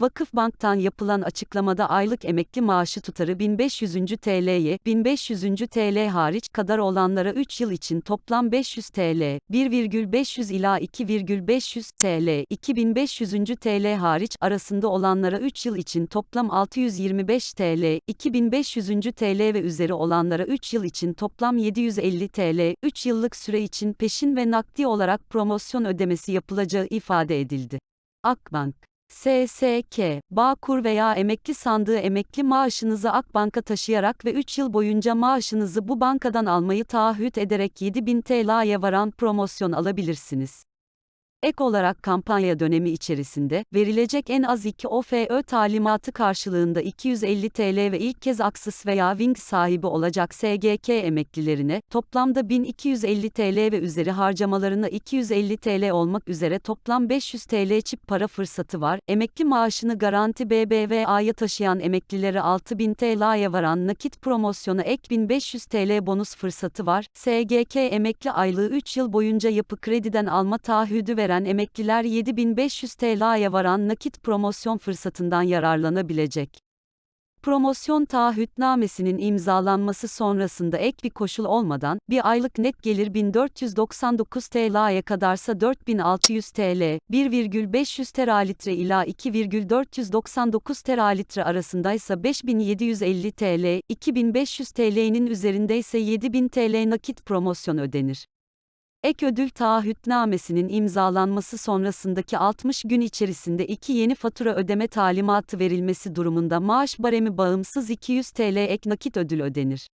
Vakıfbank'tan yapılan açıklamada aylık emekli maaşı tutarı 1500. TL'ye, 1500. TL hariç kadar olanlara 3 yıl için toplam 500 TL, 1,500 ila 2,500 TL, 2500. TL hariç arasında olanlara 3 yıl için toplam 625 TL, 2500. TL ve üzeri olanlara 3 yıl için toplam 750 TL, 3 yıllık süre için peşin ve nakdi olarak promosyon ödemesi yapılacağı ifade edildi. Akbank SSK, Bağkur veya emekli sandığı emekli maaşınızı Akbank'a taşıyarak ve 3 yıl boyunca maaşınızı bu bankadan almayı taahhüt ederek 7000 TL'ye varan promosyon alabilirsiniz. Ek olarak kampanya dönemi içerisinde, verilecek en az 2 OFÖ talimatı karşılığında 250 TL ve ilk kez Aksis veya Wing sahibi olacak SGK emeklilerine, toplamda 1250 TL ve üzeri harcamalarına 250 TL olmak üzere toplam 500 TL çip para fırsatı var. Emekli maaşını Garanti BBVA'ya taşıyan emeklilere 6000 TL'ye varan nakit promosyona ek 1500 TL bonus fırsatı var. SGK emekli aylığı 3 yıl boyunca yapı krediden alma taahhüdü veren emekliler 7500 TL'ye varan nakit promosyon fırsatından yararlanabilecek. Promosyon taahhütnamesinin imzalanması sonrasında ek bir koşul olmadan, bir aylık net gelir 1499 TL'ye kadarsa 4600 TL, 1,500 teralitre ila 2,499 teralitre arasındaysa 5750 TL, 2500 TL'nin üzerindeyse 7000 TL nakit promosyon ödenir. Ek ödül taahhütnamesinin imzalanması sonrasındaki 60 gün içerisinde iki yeni fatura ödeme talimatı verilmesi durumunda maaş baremi bağımsız 200 TL ek nakit ödül ödenir.